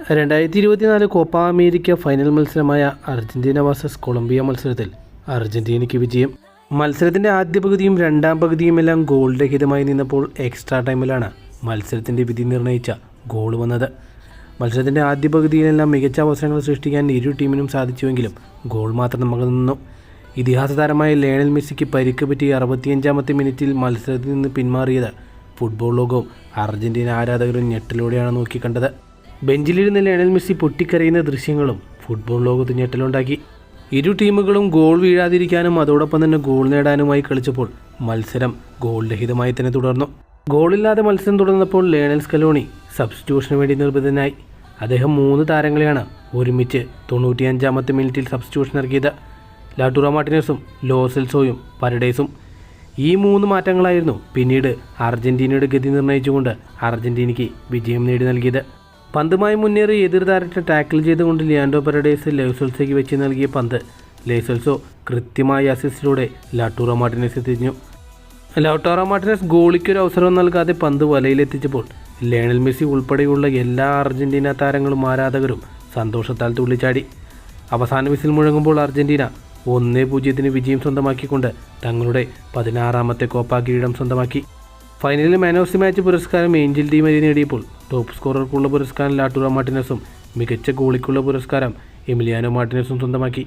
രണ്ടായിരത്തി ഇരുപത്തിനാല് Copa America final മത്സരമായ അർജന്റീന വേഴ്സസ് കൊളംബിയ മത്സരത്തിൽ അർജന്റീനയ്ക്ക് വിജയം. മത്സരത്തിന്റെ ആദ്യ പകുതിയും രണ്ടാം പകുതിയുമെല്ലാം ഗോൾ രഹിതമായി നിന്നപ്പോൾ എക്സ്ട്രാ ടൈമിലാണ് മത്സരത്തിന്റെ വിധി നിർണയിച്ച ഗോൾ വന്നത്. മത്സരത്തിന്റെ ആദ്യ പകുതിയിലെല്ലാം മികച്ച അവസരങ്ങൾ സൃഷ്ടിക്കാൻ ഇരു ടീമിനും സാധിച്ചുവെങ്കിലും ഗോൾ മാത്രം നമുക്ക് നിന്നു. ഇതിഹാസ താരമായ ലേണൽ മെസ്സിക്ക് പരിക്ക് പറ്റി അറുപത്തിയഞ്ചാമത്തെ മിനിറ്റിൽ മത്സരത്തിൽ നിന്ന് പിന്മാറിയത് ഫുട്ബോൾ ലോകവും അർജന്റീന ആരാധകരും ഞെട്ടലോടെയാണ് നോക്കിക്കണ്ടത്. ബെഞ്ചിലിരുന്ന് ലയണൽ മെസ്സി പൊട്ടിക്കരയുന്ന ദൃശ്യങ്ങളും ഫുട്ബോൾ ലോകത്ത് ഞെട്ടലുണ്ടാക്കി. ഇരു ടീമുകളും ഗോൾ വീഴാതിരിക്കാനും അതോടൊപ്പം തന്നെ ഗോൾ നേടാനുമായി കളിച്ചപ്പോൾ മത്സരം ഗോൾ രഹിതമായി തന്നെ തുടർന്നു. ഗോളില്ലാതെ മത്സരം തുടർന്നപ്പോൾ ലേണൽ സ്കലോണി സബ്സ്റ്റിറ്റ്യൂഷന് വേണ്ടി നിർബന്ധനായി. അദ്ദേഹം മൂന്ന് താരങ്ങളെയാണ് ഒരുമിച്ച് തൊണ്ണൂറ്റിയഞ്ചാമത്തെ മിനിറ്റിൽ സബ്സ്റ്റിറ്റ്യൂഷൻ ഇറക്കിയത്. ലാട്ടുറ മാർട്ടിനസും ലോസെൽസോയും പരഡേസും. ഈ മൂന്ന് മാറ്റങ്ങളായിരുന്നു പിന്നീട് അർജന്റീനയുടെ ഗതി നിർണയിച്ചുകൊണ്ട് അർജന്റീനയ്ക്ക് വിജയം നേടി നൽകിയത്. പന്തുമായി മുന്നേറി എതിർ താരത്തെ ടാക്കിൾ ചെയ്തുകൊണ്ട് ലിയാൻഡോ പരഡേസ് ലേസൽസയ്ക്ക് വെച്ച് നൽകിയ പന്ത്. ലേസൽസോ കൃത്യമായ അസിസ്റ്റിലൂടെ ലാട്ടൂറോ മാർട്ടിനസ് തിരിഞ്ഞു ലൗട്ടോറോ മാർട്ടിനസ് ഗോളിക്കൊരു അവസരം നൽകാതെ പന്ത് വലയിലെത്തിച്ചപ്പോൾ ലയണൽ മെസ്സി ഉൾപ്പെടെയുള്ള എല്ലാ അർജന്റീന താരങ്ങളും ആരാധകരും സന്തോഷത്താൽ തുള്ളിച്ചാടി. അവസാന വിസിൽ മുഴങ്ങുമ്പോൾ അർജന്റീന ഒന്നേ പൂജ്യത്തിന് വിജയം സ്വന്തമാക്കിക്കൊണ്ട് തങ്ങളുടെ പതിനാറാമത്തെ കോപ്പ കിരീടം സ്വന്തമാക്കി. ഫൈനലിൽ മാൻ ഓഫ് ദി മാച്ച് പുരസ്കാരം ഏഞ്ചൽ ഡി മരി നേടിയപ്പോൾ ടോപ്പ് സ്കോറർക്കുള്ള പുരസ്കാരം ലാട്ടുറ മാർട്ടിനസും മികച്ച ഗോളിക്കുള്ള പുരസ്കാരം എമിലിയാനോ മാർട്ടിനസും സ്വന്തമാക്കി.